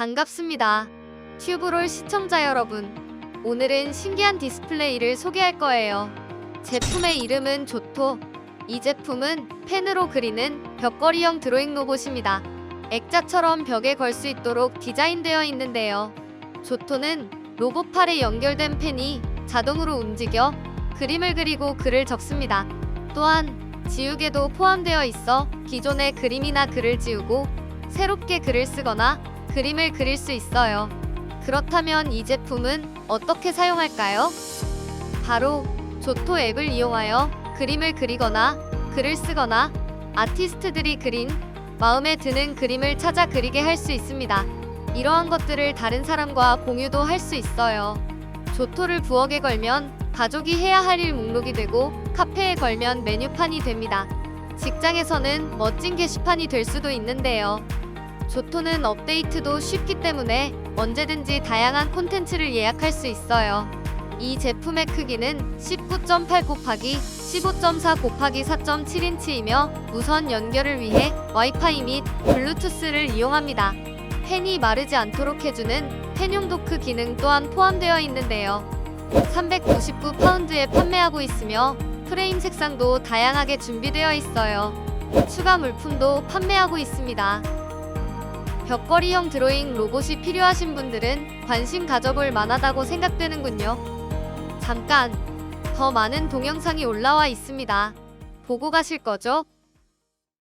반갑습니다. 튜브롤 시청자 여러분. 오늘은 신기한 디스플레이를 소개할 거예요. 제품의 이름은 조토. 이 제품은 펜으로 그리는 벽걸이형 드로잉 로봇입니다. 액자처럼 벽에 걸 수 있도록 디자인되어 있는데요. 조토는 로봇 팔에 연결된 펜이 자동으로 움직여 그림을 그리고 글을 적습니다. 또한 지우개도 포함되어 있어 기존의 그림이나 글을 지우고 새롭게 글을 쓰거나 그림을 그릴 수 있어요. 그렇다면 이 제품은 어떻게 사용할까요? 바로 조토 앱을 이용하여 그림을 그리거나 글을 쓰거나 아티스트들이 그린 마음에 드는 그림을 찾아 그리게 할 수 있습니다. 이러한 것들을 다른 사람과 공유도 할 수 있어요. 조토를 부엌에 걸면 가족이 해야 할 일 목록이 되고 카페에 걸면 메뉴판이 됩니다. 직장에서는 멋진 게시판이 될 수도 있는데요. 조토는 업데이트도 쉽기 때문에 언제든지 다양한 콘텐츠를 예약할 수 있어요. 이 제품의 크기는 19.8 곱하기 15.4 곱하기 4.7인치이며 무선 연결을 위해 와이파이 및 블루투스를 이용합니다. 펜이 마르지 않도록 해주는 펜용 도크 기능 또한 포함되어 있는데요. 399파운드에 판매하고 있으며 프레임 색상도 다양하게 준비되어 있어요. 추가 물품도 판매하고 있습니다. 벽걸이형 드로잉 로봇이 필요하신 분들은 관심 가져볼 만하다고 생각되는군요. 잠깐, 더 많은 동영상이 올라와 있습니다. 보고 가실 거죠?